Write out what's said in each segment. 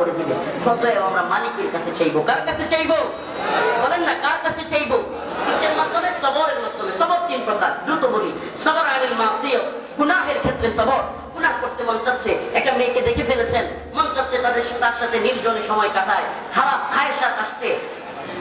করে দিবে। আমরা মালিকের কাছে চাইব। কার কাছে চাইব? বলেন না, কার কাছে চাইব? কিসের মাধ্যমে? সবরের মাধ্যমে। সবর তিন প্রকার। দ্রুত বলি। সবর আনিল মাসিয়ত গুনাহের ক্ষেত্রে সবর। করতে মন চাচ্ছে। একটা মেয়েকে দেখে ফেলেছেন। মন চাচ্ছে তাদের তার সাথে নির্জনে সময় কাটায়। খারাপ আসছে।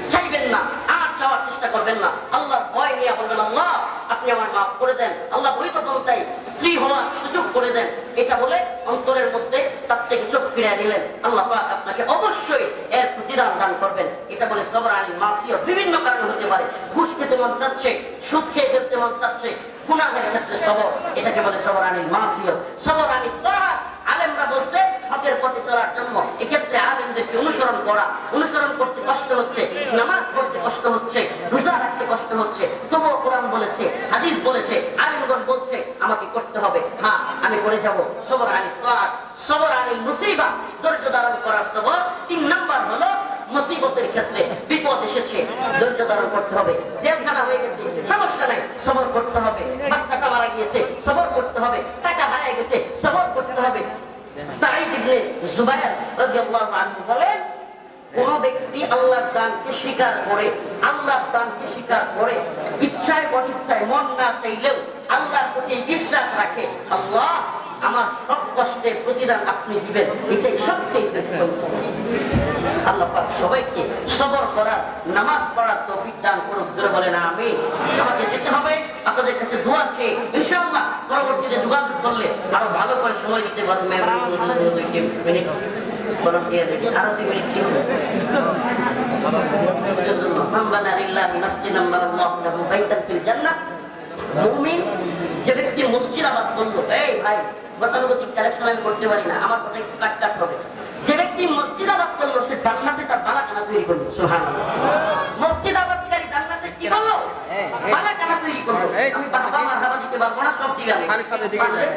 চাইবেন না। আর চাওয়ার চেষ্টা করবেন না। আল্লাহ ভয় নিয়ে বলবেন, আল্লাহ, আপনি আমার মাফ করে দেন। আল্লাহ বই তো বলতাই স্ত্রী সুযোগ করে দেন। এটা বলে অন্তরের মধ্যে তার থেকে চোখ ফিরে নিলেন। আল্লাহ আপনাকে অবশ্যই এর প্রতিদান দান করবেন। এটা বলে সবর আলী মাসিও বিভিন্ন কারণ হতে পারে। ঘুষ খেতে মন চাচ্ছে, সুদ খেয়ে ফেলতে মন চাচ্ছে, গুনাহের ক্ষেত্রে সবর। এটাকে বলে সবর আলী মাসিও সবর আলী আলেমরা বলছে, হাতের পথে চলার জন্য। এক্ষেত্রে আলেমদেরকে অনুসরণ করা, অনুসরণ করতে কষ্ট হচ্ছে, নামাজ পড়তে কষ্ট হচ্ছে, রোজা রাখতে কষ্ট হচ্ছে। তবুও কোরআন বলেছে, হাদিস বলেছে, আলেমগণ বলছে, আমাকে করতে হবে। হ্যাঁ আমি করে যাব। সবর আলী সবর আলী মুসিবা, ধৈর্য ধারণ করার সবর। তিন নাম্বার হলো মুসিবতের ক্ষেত্রে বিপদ এসেছে, ধৈর্য ধারণ করতে হবে। জেলখানা হয়ে গেছে, সমস্যা নাই, সবর করতে হবে। বাচ্চাটা মারা গিয়েছে, সবর করতে হবে। টাকা হারিয়ে গেছে সবর করতে হবে সাঈদ ইবনে জুবায়ের রাদিয়াল্লাহু আনহু বলেন, কোন ব্যক্তি আল্লাহর স্বীকার করে, আল্লাহর স্বীকার করে, ইচ্ছায় মন না চাইলেও আল্লাহর প্রতি বিশ্বাস রাখে, আল্লাহ আমার সব কষ্টের প্রতিদান আপনি দিবেন। এটাই সবচেয়ে। আল্লাহ পাক সবাইকে সবর করার, নামাজ পড়ার তৌফিক দান জোরে বলেন আমি আমাকে যেতে হবে। আপনাদের কাছে দোয়া আছে ইনশাআল্লাহ পরবর্তীতে যোগাযোগ করলে আরও ভালো করে সময় দিতে পারব যে ব্যক্তি মসজিদ আবাদ করল, এই ভাই, গতানুগতিক কালেকশন আমি করতে পারি না, আমার কথা একটু কাট কাট হবে। যে ব্যক্তি মসজিদ আবাদ করল, সে জান্নাতে তার বালাখানা তৈরি করল মসজিদ আবাদকারী জান্নাতে কি হলো বালাকানা তৈরি করল আমি বাবা মারহাবা দিতে পারব না সব দিবে আমি পারলে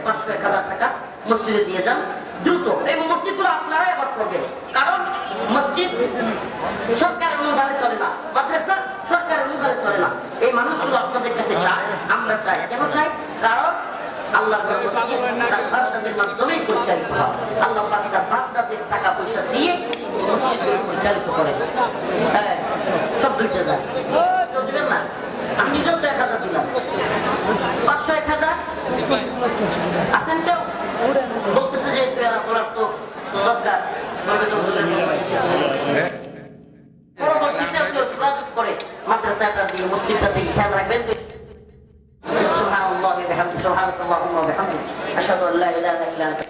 পাঁচশো এক হাজার টাকা মসজিদে দিয়ে যান। দ্রুত। এই মসজিদগুলো আপনারাই আবাদ করবেন। কারণ মসজিদ সরকারের অনুদানে চলে না। মাদ্রাসা সরকারের অনুদানে চলে না। এই মানুষগুলো আপনাদের কাছে চায় আমরা চাই। কেন চাই? কারণ আল্লাহ তার বান্দাদের মাধ্যমেই পরিচালিত হয়। আল্লাহ তার বান্দাদের টাকা পয়সা দিয়ে মসজিদকে পরিচালিত করে হ্যাঁ সব দুইটা যায়। না আমি নিজেও তো এক হাজার দিলাম পাঁচশো এক হাজার আছেন কেউ বলতেছে যে পেয়ারা বলার তো দরকার বলবে তো বলে নিয়ে পরবর্তীতে আপনি যোগাযোগ করে মাদ্রাসাটা দিয়ে মসজিদটা দিয়ে খেয়াল রাখবেন سبحان الله وبحمده سبحانك اللهم وبحمدك أشهد أن لا إله إلا أنت